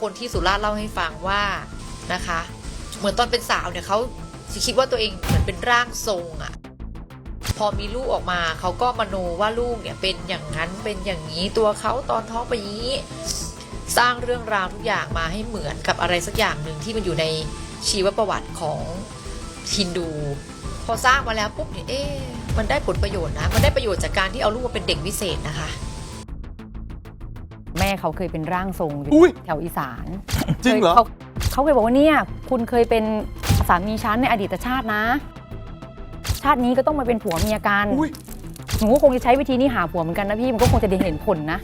คนที่สุราษฎร์เล่าให้ฟังว่านะคะ เหมือนตอนเป็นสาวเนี่ยเขาคิดว่าตัวเองเหมือนเป็นร่างทรงอะพอมีลูกออกมาเขาก็มโนว่าลูกเนี่ยเป็นอย่างนั้นเป็นอย่างนี้ตัวเขาตอนท้องไปนอย่างนี้สร้างเรื่องราวทุกอย่างมาให้เหมือนกับอะไรสักอย่างหนึ่งที่มันอยู่ในชีวประวัติของฮินดู พอสร้างมาแล้วปุ๊บเนี่ยเอ๊ะมันได้ผลประโยชน์นะ มันได้ประโยชน์จากการที่เอาลูกมาเป็นเด็กวิเศษนะคะ แม่เขาเคยเป็นร่างทรงอยู่อุ๊ยแถวอีสานจริงเหรอ คยเขาเขาเคยบอกว่าเนี่ยคุณเคยเป็นสามีฉันในอดีตชาตินะ ชาตินี้ก็ต้องมาเป็นผัวเมียกันอุ้ยหนูก็คงจะใช้วิธีนี้หาผัวเหมือนกันนะพี่มันก็คงจะได้เห็นผลนะ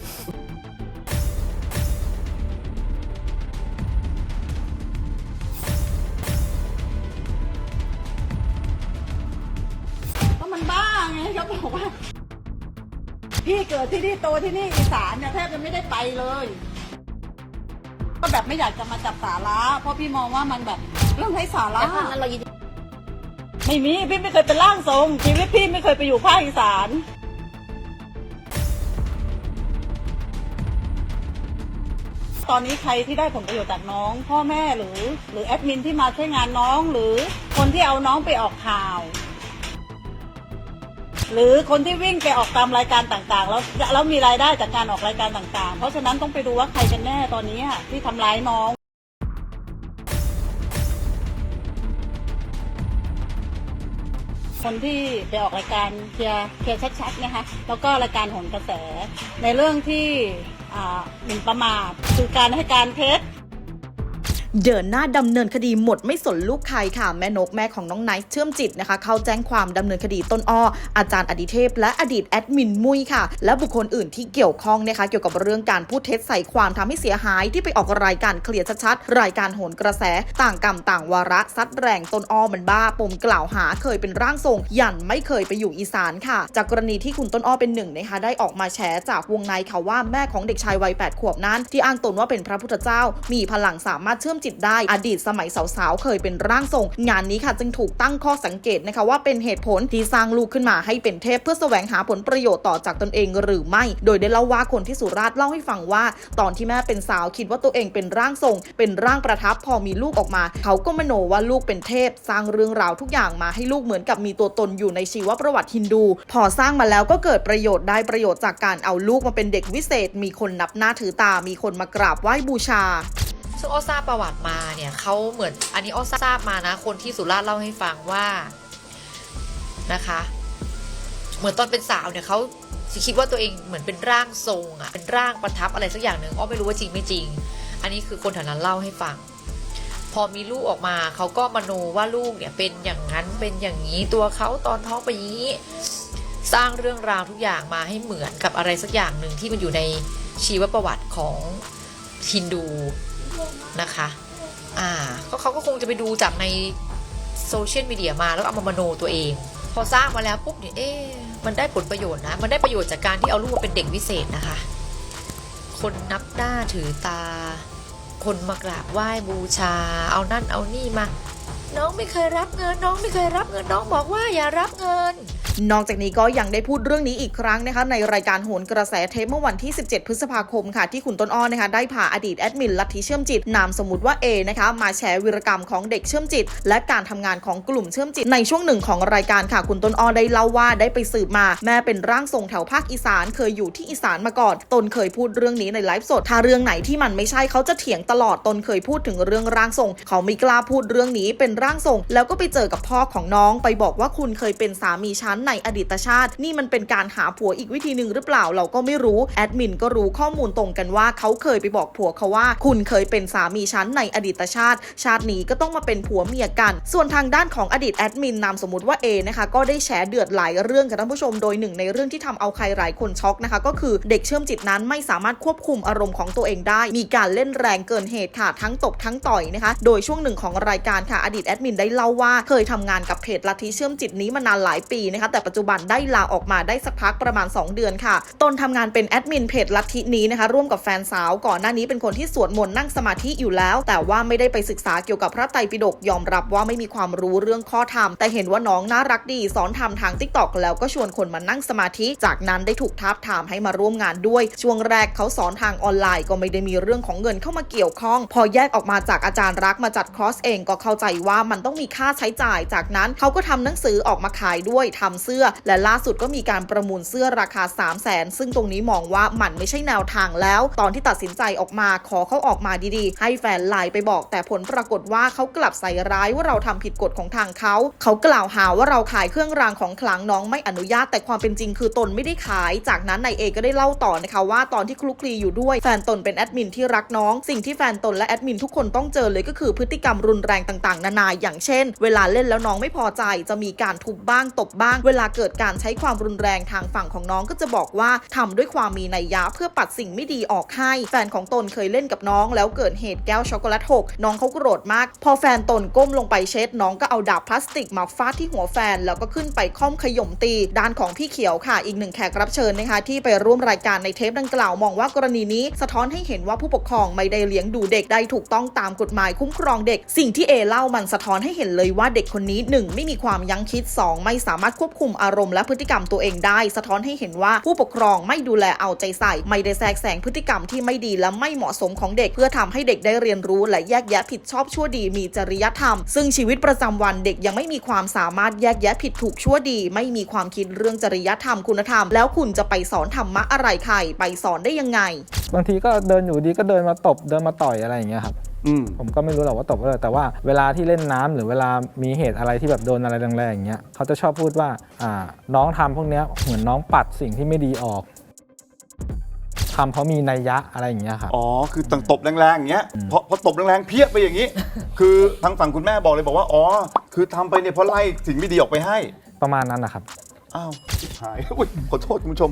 ก็มันบ้าไงเขาบอกว่า พี่เกิดที่นี่โตที่นี่อีสานเนี่ยแทบจะไม่ได้ไปเลย ก็แบบไม่อยากจะมาจับสาระเพราะพี่มองว่ามันแบบเรื่องไร้สาระมันเราไม่มีพี่ไม่เคยเป็นร่างทรงชีวิตพี่ไม่เคยไปอยู่ภาคอีสานตอนนี้ใครที่ได้ผลประโยชน์จากน้อง พ่อแม่หรือ หรือแอดมินที่มาช่วยงานน้องหรือคนที่เอาน้องไปออกข่าว หรือคนที่วิ่งไปออกตามรายการต่างๆ แล้วแล้วมีรายได้จากการออกรายการต่างๆ เพราะฉะนั้นต้องไปดูว่าใครกันแน่ตอนนี้ที่ทำร้ายน้องคนที่ไปออกรายการเคลียร์เคลียร์ชัดๆนะคะแล้วก็รายการหนกระแส ในเรื่องที่อ่าหมิ่นประมาทคือการให้การเท็จ เดินหน้าดำเนินคดีหมดไม่สนลูกใครค่ะ แม่นกแม่ของน้องไนท์เชื่อมจิตนะคะ เข้าแจ้งความดำเนินคดีต้นอ้ออาจารย์อดิเทพ และอดีตแอดมินมุยค่ะ และบุคคลอื่นที่เกี่ยวข้องนะคะเกี่ยวกับเรื่องการพูดเท็จใส่ความทำให้เสียหายที่ไปออกรายการเคลียร์ชัดๆรายการโหนกระแสต่างกรรมต่างวาระซัดแรงต้นอ้อมันบ้าปมกล่าวหาเคยเป็นร่างทรง ยันไม่เคยไปอยู่อีสานค่ะ จากกรณีที่คุณต้นอ้อเป็นหนึ่งนะคะได้ออกมาแฉจากวงในค่ะว่าแม่ของเด็กชายวัย8ขวบนั้น ที่อ้างตนว่าเป็นพระพุทธเจ้า มีพลังสามารถเชื่อมจิตได้ อดีตสมัยสาวๆ เคยเป็นร่างทรง งานนี้ค่ะ จึงถูกตั้งข้อสังเกตนะคะว่าเป็นเหตุผลที่สร้างลูกขึ้นมาให้เป็นเทพเพื่อแสวงหาผลประโยชน์ต่อจากตนเองหรือไม่ โดยได้เล่าว่าคนที่สุราษฎร์เล่าให้ฟังว่า ตอนที่แม่เป็นสาวคิดว่าตัวเองเป็นร่างทรง เป็นร่างประทับพอมีลูกออกมา เขาก็มโนว่าลูกเป็นเทพ สร้างเรื่องราวทุกอย่างมาให้ลูกเหมือนกับมีตัวตนอยู่ในชีวประวัติฮินดู พอสร้างมาแล้วก็เกิดประโยชน์ได้ประโยชน์จากการเอาลูกมาเป็นเด็กวิเศษ มีคนนับหน้าถือตา มีคนมากราบไหว้บูชา ซึ่งอ้อทราบประวัติมาเนี่ยเขาเหมือนอันนี้อ้อทราบมานะ คนที่สุราษฎร์เล่าให้ฟังว่านะคะ เหมือนตอนเป็นสาวเนี่ยเขาคิดว่าตัวเองเหมือนเป็นร่างทรงอะเป็นร่างประทับอะไรสักอย่างหนึ่งอ้อไม่รู้ว่าจริงไม่จริง อันนี้คือคนแถวนั้นเล่าให้ฟัง พอมีลูกออกมาเขาก็มโนว่าลูกเนี่ยเป็นอย่างนั้นเป็นอย่างนี้ตัวเขาตอนท้องไปนี้สร้างเรื่องราวทุกอย่างมาให้เหมือนกับอะไรสักอย่างหนึ่งที่มันอยู่ในชีวประวัติของฮินดู นะคะ อ่า ก็เขาก็คงจะไปดูจากในโซเชียลมีเดียมาแล้วเอามามโนตัวเอง พอสร้างมาแล้วปุ๊บเนี่ยเอ๊ะมันได้ผลประโยชน์นะ มันได้ประโยชน์จากการที่เอาลูกมาเป็นเด็กวิเศษนะคะ คนนับหน้าถือตา คนมากราบไหว้บูชา เอานั่นเอานี่มา น้องไม่เคยรับเงิน น้องไม่เคยรับเงิน น้องบอกว่าอย่ารับเงิน นอกจากนี้ก็ยังได้พูดเรื่องนี้อีกครั้งนะคะในรายการโหนกระแสเทปเมื่อวันที่ 17 พฤษภาคมค่ะที่คุณต้นอ้อนะคะได้พาอดีตแอดมินลัทธิเชื่อมจิตนามสมมติว่า A นะคะมาแชร์วีรกรรมของเด็กเชื่อมจิต และการทำงานของกลุ่มเชื่อมจิต ในช่วงหนึ่งของรายการค่ะคุณต้นอ้อได้เล่าว่าได้ไปสืบมา แม่เป็นร่างทรงแถวภาคอีสาน เคยอยู่ที่อีสานมาก่อนตนเคยพูดเรื่องนี้ในไลฟ์สดถ้าเรื่องไหนที่มันไม่ใช่เขาจะเถียงตลอดตนเคยพูดถึงเรื่องร่างทรง เขาไม่กล้าพูดเรื่องนี้เป็นร่างทรง แล้วก็ไปเจอกับพ่อของน้องไปบอกว่าคุณเคยเป็นสามีฉันในอดีตชาติ นี่มันเป็นการหาผัวอีกวิธีหนึ่งหรือเปล่าเราก็ไม่รู้แอดมินก็รู้ข้อมูลตรงกันว่าเขาเคยไปบอกผัวเขาว่า คุณเคยเป็นสามีฉันในอดีตชาติ ชาตินี้ก็ต้องมาเป็นผัวเมียกัน ส่วนทางด้านของอดีตแอดมินนามสมมติว่า A นะคะก็ได้แฉเดือดหลายเรื่องกับท่านผู้ชมโดยหนึ่งในเรื่องที่ทำเอาใครหลายคนช็อกนะคะ ก็คือเด็กเชื่อมจิตนั้นไม่สามารถควบคุมอารมณ์ของตัวเองได้ มีการเล่นแรงเกินเหตุค่ะทั้งตบทั้งต่อยนะคะ โดยช่วงหนึ่งของรายการค่ะอดีตแอดมินได้เล่าว่าเคยทำงานกับเพจลัทธิเชื่อมจิตนี้มานานหลายปีนะคะแต่ปัจจุบันได้ลาออกมาได้สักพักประมาณ 2 เดือนค่ะ ตนทำงานเป็นแอดมินเพจลัทธินี้นะคะ ร่วมกับแฟนสาว ก่อนหน้านี้เป็นคนที่สวดมนต์นั่งสมาธิอยู่แล้ว แต่ว่าไม่ได้ไปศึกษาเกี่ยวกับพระไตรปิฎกยอมรับว่าไม่มีความรู้เรื่องข้อธรรม แต่เห็นว่าน้องน่ารักดี สอนทำทางทิกตอกแล้วก็ชวนคนมานั่งสมาธิ จากนั้นได้ถูกท้าบทามให้มาร่วมงานด้วย ช่วงแรกเขาสอนทางออนไลน์ก็ไม่ได้มีเรื่องของเงินเข้ามาเกี่ยวข้อง พอแยกออกมาจากอาจารย์รักมาจัดคอร์สเองก็เข้าใจว่ามันต้องมีค่าใช้จ่าย จากนั้นเขาก็ทำหนังสือออกมาขายด้วยทำเสื้อ และล่าสุดก็มีการประมูลเสื้อราคา 3 0 0แสนซึ่งตรงนี้มองว่ามันไม่ใช่แนวทางแล้ว ตอนที่ตัดสินใจออกมาขอเขาออกมาดีๆ ให้แฟนไลน์ไปบอก แต่ผลปรากฏว่าเขากลับใส่ร้ายว่าเราทำผิดกฎของทางเขา เขากล่าวหาว่าเราขายเครื่องรางของขลังน้องไม่อนุญาตแต่ความเป็นจริงคือตนไม่ได้ขาย จากนั้นนายเอก็ได้เล่าต่อนะคะว่าตอนที่คลุกคลีอยู่ด้วยแฟนตนเป็นแอดมินที่รักน้อง สิ่งที่แฟนตนและแอดมินทุกคนต้องเจอเลยก็คือพฤติกรรมรุนแรงต่างๆ นานาอย่างเช่น เวลาเล่นแล้วน้องไม่พอใจจะมีการทุบบ้างตบบ้างเวลาเกิดการใช้ความรุนแรงทางฝั่งของน้องก็จะบอกว่าทำด้วยความมีนัยยะเพื่อปัดสิ่งไม่ดีออกให้ แฟนของตนเคยเล่นกับน้อง แล้วเกิดเหตุแก้วช็อกโกแลตหกน้องเขาโกรธมาก พอแฟนตนก้มลงไปเช็ด น้องก็เอาดาบพลาสติกมาฟาดที่หัวแฟน แล้วก็ขึ้นไปค่อมขย่มตี ด้านของพี่เขียวค่ะ อีกหนึ่งแขกรับเชิญนะคะ ที่ไปร่วมรายการในเทปดังกล่าวมองว่ากรณีนี้ สะท้อนให้เห็นว่าผู้ปกครองไม่ได้เลี้ยงดูเด็กได้ถูกต้องตามกฎหมายคุ้มครองเด็ก สิ่งที่เอเล่ามันสะท้อนให้เห็นเลยว่าเด็กคนนี้หนึ่งไม่มีความยั้งคิดสองไม่สามารถควบคุมอารมณ์และพฤติกรรมตัวเองได้ สะท้อนให้เห็นว่าผู้ปกครองไม่ดูแลเอาใจใส่ ไม่ได้แทรกแซงพฤติกรรมที่ไม่ดีและไม่เหมาะสมของเด็ก เพื่อทำให้เด็กได้เรียนรู้ และแยกแยะผิดชอบชั่วดีมีจริยธรรม ซึ่งชีวิตประจำวันเด็กยังไม่มีความสามารถแยกแยะผิดถูกชั่วดี ไม่มีความคิดเรื่องจริยธรรมคุณธรรม แล้วคุณจะไปสอนธรรมะอะไรใครไปสอนได้ยังไง บางทีก็เดินอยู่ดีก็เดินมาตบเดินมาต่อยอะไรอย่างเงี้ยครับ ผมก็ไม่รู้หรอกว่าตบอะไรแต่ว่าเวลาที่เล่นน้ำหรือเวลามีเหตุอะไรที่แบบโดนอะไรแรงๆอย่างเงี้ยเขาจะชอบพูดว่าอ่าน้องทำพวกเนี้ยเหมือนน้องปัดสิ่งที่ไม่ดีออกทำเพราะมีนัยยะอะไรอย่างเงี้ยครับอ๋อ คือต่างตบแรงๆอย่างเงี้ยอืมพอพอตบแรงๆเพี้ยไปอย่างนี้ คือทางฝั่งคุณแม่บอกเลยบอกว่า อ๋อ คือทำไปเนี่ยเพราะไล่สิ่งไม่ดีออกไปให้ ประมาณนั้นนะครับ อ้าวชิบหายอุ๊ยขอโทษคุณผู้ชม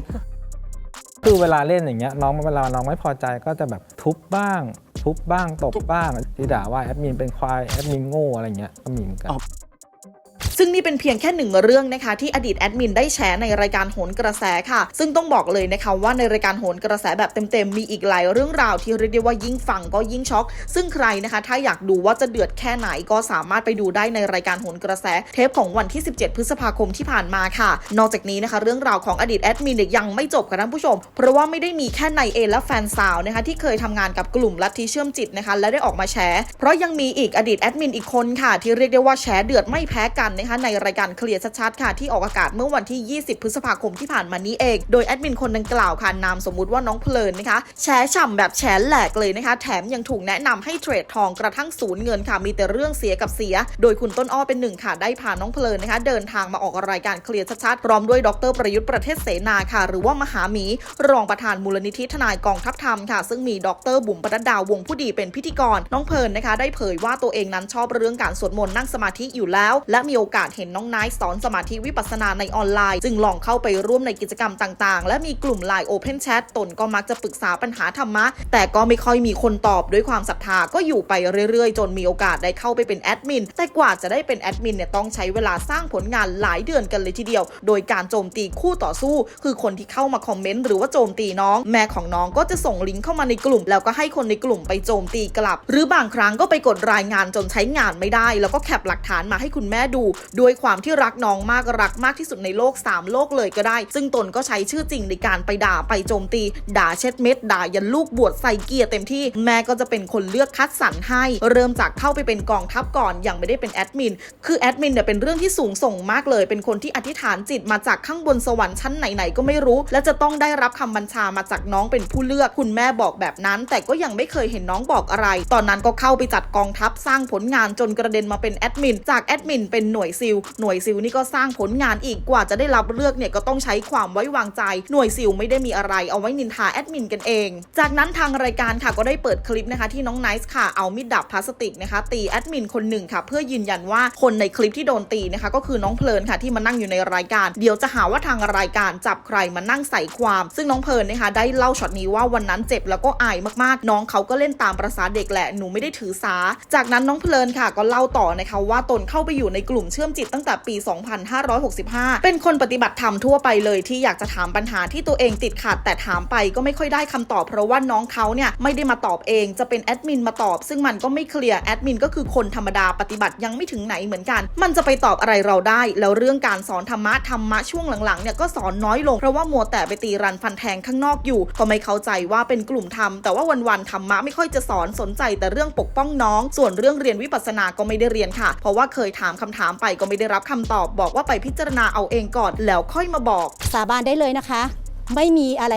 คือเวลาเล่นอย่างเงี้ยน้องเวลาน้องไม่พอใจก็จะแบบทุบบ้าง ทุบบ้างตบบ้างที่ด่าว่าแอดมินเป็นควายแอดมินโง่อะไรเงี้ยก็มีเหมือนกัน ซึ่งนี่เป็นเพียงแค่หนึ่งเรื่องนะคะที่อดีตแอดมินได้แชร์ในรายการโหนกระแสค่ะ ซึ่งต้องบอกเลยนะคะว่าในรายการโหนกระแสแบบเต็มๆ มีอีกหลายเรื่องราวที่เรียกได้ว่ายิ่งฟังก็ยิ่งช็อก ซึ่งใครนะคะถ้าอยากดูว่าจะเดือดแค่ไหนก็สามารถไปดูได้ในรายการโหนกระแส เทปของวันที่ 17 พฤษภาคมที่ผ่านมาค่ะ นอกจากนี้นะคะ เรื่องราวของอดีตแอดมินยังไม่จบค่ะท่านผู้ชม เพราะว่าไม่ได้มีแค่ในเอและแฟนสาวนะคะที่เคยทำงานกับกลุ่มลัทธิเชื่อมจิตนะคะและได้ออกมาแชร์เพราะยังมีอีกอดีตแอดมินอีกคนค่ะที่เรียกได้ว่าแชร์เดือดไม่แพ้กันนะคะในรายการเคลียร์ชัดๆค่ะที่ออกอากาศเมื่อวันที่ 20 พฤษภาคมที่ผ่านมานี้เอง โดยแอดมินคนดังกล่าวค่ะนามสมมุติว่าน้องเพลินนะคะแชร์ฉ่ำแบบแชร์แหลกเลยนะคะ แถมยังถูกแนะนำให้เทรดทองกระทั่งศูนย์เงินค่ะมีแต่เรื่องเสียกับเสีย โดยคุณต้นอ้อเป็นหนึ่งค่ะได้พาน้องเพลินนะคะ เดินทางมาออกรายการเคลียร์ชัดๆพร้อมด้วยดรประยุทธ์ประเทศเสนาค่ะ หรือว่ามหาหมี รองประธานมูลนิธิทนายกองทัพธรรมค่ะ ซึ่งมีดรบุ๋มปนัดดาวงผู้ดีเป็นพิธีกรน้องเพลินนะคะ ได้เผยว่าตัวเองนั้นชอบเรื่องการสวดมนต์นั่งสมาธิอยู่แล้ว และมีโอกาสเห็นน้องไนท์สอนสมาธิวิปัสสนาในออนไลน์ จึงลองเข้าไปร่วมในกิจกรรมต่างๆ และมีกลุ่มไลน์ Open Chat ตนก็มักจะปรึกษาปัญหาธรรมะ แต่ก็ไม่ค่อยมีคนตอบด้วยความศรัทธาก็อยู่ไปเรื่อยๆ จนมีโอกาสได้เข้าไปเป็นแอดมินแต่กว่าจะได้เป็นแอดมินเนี่ยต้องใช้เวลาสร้างผลงานหลายเดือนกันเลยทีเดียว โดยการโจมตีคู่ต่อสู้ คือคนที่เข้ามาคอมเมนต์หรือว่าโจมตีน้อง แม่ของน้องก็จะส่งลิงก์เข้ามาในกลุ่ม แล้วก็ให้คนในกลุ่มไปโจมตีกลับ หรือบางครั้งก็ไปกดรายงานจนใช้งานไม่ได้ แล้วก็แคปหลักฐานมาให้คุณแม่ดูด้วยความที่รักน้องมากรักมากที่สุดในโลก 3 โลกเลยก็ได้ ซึ่งตนก็ใช้ชื่อจริงในการไปด่าไปโจมตี ด่าเช็ดเม็ด ด่ายันลูกบวชใส่เกียร์เต็มที่แม่ก็จะเป็นคนเลือกคัดสรรให้ เริ่มจากเข้าไปเป็นกองทัพก่อนยังไม่ได้เป็นแอดมินคือแอดมินเนี่ยเป็นเรื่องที่สูงส่งมากเลย เป็นคนที่อธิษฐานจิตมาจากข้างบนสวรรค์ชั้นไหนๆก็ไม่รู้ และจะต้องได้รับคำบัญชามาจากน้องเป็นผู้เลือกคุณแม่บอกแบบนั้น แต่ก็ยังไม่เคยเห็นน้องบอกอะไร ตอนนั้นก็เข้าไปจัดกองทัพสร้างผลงานจนกระเด็นมาเป็นแอดมินจากแอดมินเป็นหน่วยซิลหน่วยซิลนี่ก็สร้างผลงานอีกกว่าจะได้รับเลือกเนี่ยก็ต้องใช้ความไว้วางใจ หน่วยซิลไม่ได้มีอะไรเอาไว้นินทาแอดมินกันเอง จากนั้นทางรายการค่ะก็ได้เปิดคลิปนะคะที่น้องไนซ์ค่ะเอามีดดับพลาสติกนะคะตีแอดมินคนหนึ่งค่ะเพื่อยืนยันว่าคนในคลิปที่โดนตีนะคะก็คือน้องเพลินค่ะที่มานั่งอยู่ในรายการ เดี๋ยวจะหาว่าทางรายการจับใครมานั่งใส่ความ ซึ่งน้องเพลินนะคะได้เล่าช็อตนี้ว่าวันนั้นเจ็บแล้วก็อายมากๆ น้องเขาก็เล่นตามประษาเด็กแหละหนูไม่ได้ถือสา จากนั้นน้องเพลินค่ะก็เล่าต่อนะคะว่าตนเข้าไปอยู่ในกลุ่มเชื่อมจิตตั้งแต่ปี 2565 เป็นคนปฏิบัติธรรมทั่วไปเลยที่อยากจะถามปัญหาที่ตัวเองติดขัด แต่ถามไปก็ไม่ค่อยได้คำตอบ เพราะว่าน้องเขาเนี่ยไม่ได้มาตอบเองจะเป็นแอดมินมาตอบ ซึ่งมันก็ไม่เคลียร์แอดมินก็คือคนธรรมดาปฏิบัติยังไม่ถึงไหนเหมือนกัน มันจะไปตอบอะไรเราได้ แล้วเรื่องการสอนธรรมะธรรมะช่วงหลังๆเนี่ยก็สอนน้อยลงเพราะว่ามัวแต่ไปตีรันฟันแทงข้างนอกอยู่ ก็ไม่เข้าใจว่าเป็นกลุ่มธรรมแต่ว่าวันๆธรรมะไม่ค่อยจะสอนสนใจแต่เรื่องปกป้องน้อง ส่วนเรื่องเรียนวิปัสสนาก็ไม่ได้เรียนค่ะ เพราะว่าเคยถามคำถามไปก็ไม่ได้รับคำตอบบอกว่าไปพิจารณาเอาเองก่อนแล้วค่อยมาบอก สาบานได้เลยนะคะ ไม่มีอะไร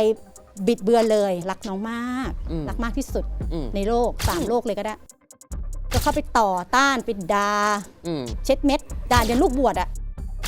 บิดเบือนเลยรักน้องมากอืมรักมากที่สุดอืมในโลกสามโลกเลยก็ได้ ก็เข้าไปต่อต้านไปดาอืมเช็ดเม็ดด่าจนลูกบวชอะ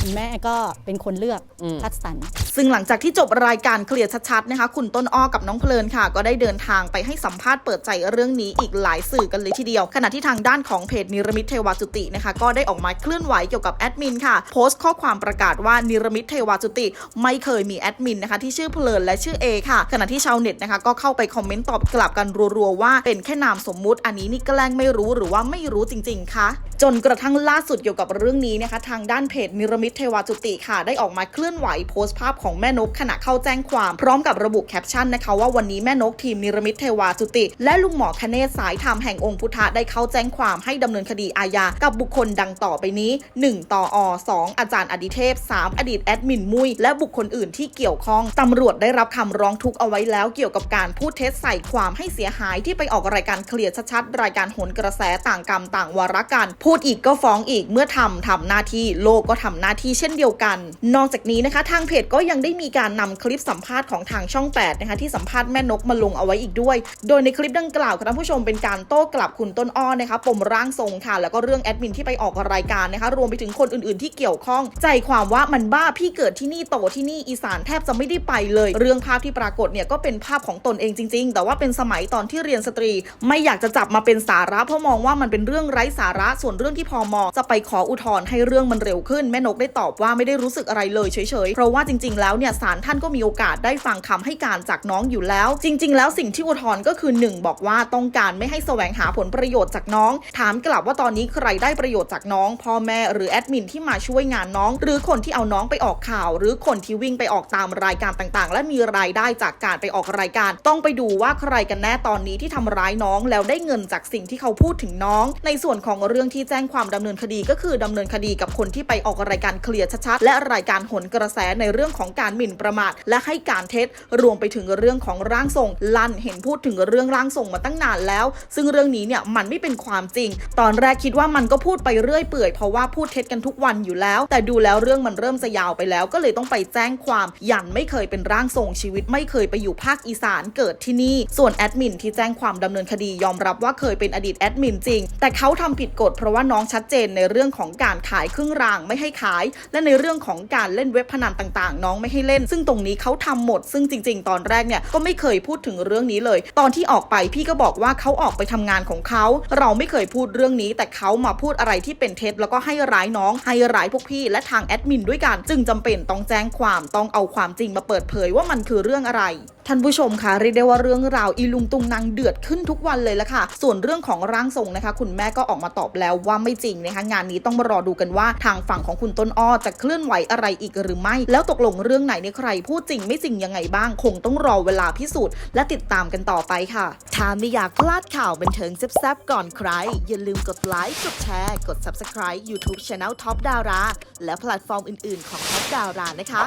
คุณแม่ก็เป็นคนเลือกอืมคัดสรรซึ่งหลังจากที่จบรายการเคลียร์ชัดๆนะคะ คุณต้นอ้อกับน้องเพลินค่ะ ก็ได้เดินทางไปให้สัมภาษณ์เปิดใจเรื่องนี้อีกหลายสื่อกันเลยทีเดียว ขณะที่ทางด้านของเพจนิรมิตเทวาจุตินะคะ ก็ได้ออกมาเคลื่อนไหวเกี่ยวกับแอดมินค่ะ โพสต์ข้อความประกาศว่านิรมิตเทวาจุติ ไม่เคยมีแอดมินนะคะที่ชื่อเพลินและชื่อเอค่ะ ขณะที่ชาวเน็ตนะคะ ก็เข้าไปคอมเมนต์ตอบกลับกันรัวๆว่าเป็นแค่นามสมมุติ อันนี้นี่แกล้งไม่รู้หรือว่าไม่รู้จริง ๆคะจนกระทั่งล่าสุดเกี่ยวกับเรื่องนี้นะคะ ทางด้านเพจนิรมิตเทวาจุติค่ะ ได้ออกมาเคลื่อนไหวโพสต์ภาพของแม่นกขณะเข้าแจ้งความ พร้อมกับระบุแคปชั่นนะคะ ว่าวันนี้แม่นกทีมนิรมิตเทวาจุติ และลุงหมอคเนศสายธรรมแห่งองค์พุทธะได้เข้าแจ้งความให้ดำเนินคดีอาญากับบุคคลดังต่อไปนี้ 1. ต่ออ 2. อาจารย์อดิเทพ 3. อดีตแอดมินมุยและบุคคลอื่นที่เกี่ยวข้องตำรวจได้รับคำร้องทุกข์เอาไว้แล้วเกี่ยวกับการพูดเท็จใส่ความให้เสียหายที่ไปออกรายการเคลียร์ชัดๆรายการโหนกระแสต่างกรรมต่างวาระกัน พูดอีกก็ฟ้องอีกเมื่อทำทำหน้าที่โลกก็ทำหน้าที่เช่นเดียวกัน นอกจากนี้นะคะ ทางเพจก็ยังได้มีการนำคลิปสัมภาษณ์ของทางช่อง8นะคะที่สัมภาษณ์แม่นกมาลงเอาไว้อีกด้วย โดยในคลิปดังกล่าวค่ะท่านผู้ชมเป็นการโต้กลับคุณต้นอ้อนะคะปมร่างทรงค่ะ แล้วก็เรื่องแอดมินที่ไปออกรายการนะคะรวมไปถึงคนอื่นๆ ที่เกี่ยวข้อง ใจความว่ามันบ้าพี่เกิดที่นี่โตที่นี่อีสานแทบจะไม่ได้ไปเลย เรื่องภาพที่ปรากฏเนี่ยก็เป็นภาพของตนเองจริง ๆ แต่ว่าเป็นสมัยตอนที่เรียนสตรี ไม่อยากจะจับมาเป็นสาระเพราะมองว่ามันเป็นเรื่องไร้สาระส่วนเรื่องที่พอมอจะไปขออุทธรณ์ให้เรื่องมันเร็วขึ้นแม่นกได้ตอบว่าไม่ได้รู้สึกอะไรเลยเฉยๆ เพราะว่าจริง ๆ แล้วเนี่ยศาลท่านก็มีโอกาสได้ฟังคำให้การจากน้องอยู่แล้ว จริง ๆ แล้วสิ่งที่อุทธรณ์ก็คือ 1 บอกว่าต้องการไม่ให้แสวงหาผลประโยชน์จากน้อง ถามกลับว่าตอนนี้ใครได้ประโยชน์จากน้องพ่อแม่หรือแอดมินที่มาช่วยงานน้อง หรือคนที่เอาน้องไปออกข่าว หรือคนที่วิ่งไปออกตามรายการต่างๆ และมีรายได้จากการไปออกรายการ ต้องไปดูว่าใครกันแน่ตอนนี้ที่ทำร้ายน้อง แล้วได้เงินจากสิ่งที่เขาพูดถึงน้อง ในส่วนของเรื่องที่แจ้งความดำเนินคดีก็คือดำเนินคดีกับคนที่ไปออกรายการเคลียร์ชัดๆ และรายการหนกระแสในเรื่องของการหมิ่นประมาท และให้การเท็จรวมไปถึงเรื่องของร่างทรง ลั่นเห็นพูดถึงเรื่องร่างทรงมาตั้งนานแล้ว ซึ่งเรื่องนี้เนี่ยมันไม่เป็นความจริง ตอนแรกคิดว่ามันก็พูดไปเรื่อยเปื่อยเพราะว่าพูดเท็จกันทุกวันอยู่แล้ว แต่ดูแล้วเรื่องมันเริ่มจะยาวไปแล้ว ก็เลยต้องไปแจ้งความยันไม่เคยเป็นร่างทรงชีวิต ไม่เคยไปอยู่ภาคอีสานเกิดที่นี่ ส่วนแอดมินที่แจ้งความดำเนินคดียอมรับว่าเคยเป็นอดีตแอดมินจริง แต่เขาทำผิดกฎเพราะว่าน้องชัดเจนในเรื่องของการขายเครื่องรางไม่ให้ขายและในเรื่องของการเล่นเว็บพนันต่างๆ น้องไม่ให้เล่น ซึ่งตรงนี้เขาทำหมด ซึ่งจริง ๆ ตอนแรกเนี่ยก็ไม่เคยพูดถึงเรื่องนี้เลย ตอนที่ออกไปพี่ก็บอกว่าเขาออกไปทำงานของเขา เราไม่เคยพูดเรื่องนี้ แต่เขามาพูดอะไรที่เป็นเท็จแล้วก็ให้ร้ายน้อง ให้ร้ายพวกพี่และทางแอดมินด้วยกัน จึงจำเป็นต้องแจ้งความต้องเอาความจริงมาเปิดเผยว่ามันคือเรื่องอะไร ท่านผู้ชมคะเรียกได้ว่าเรื่องราวอีลุงตุงนางเดือดขึ้นทุกวันเลยละค่ะ ส่วนเรื่องของร่างทรงนะคะ คุณแม่ก็ออกมาตอบแล้วว่าไม่จริงนะคะ งานนี้ต้องมารอดูกันว่าทางฝั่งของคุณต้นอ้อจะเคลื่อนไหวอะไรอีกหรือไม่ แล้วตกลงเรื่องไหนในใครพูดจริงไม่จริงยังไงบ้าง คงต้องรอเวลาพิสูจน์และติดตามกันต่อไปค่ะถ้าไม่อยากพลาดข่าวบันเทิงแซ่บๆก่อนใคร อย่าลืมกดไลค์กดแชร์ กด Subscribe YouTube Channel Top Dara และแพลตฟอร์มอื่น ๆของ Top Dara นะคะ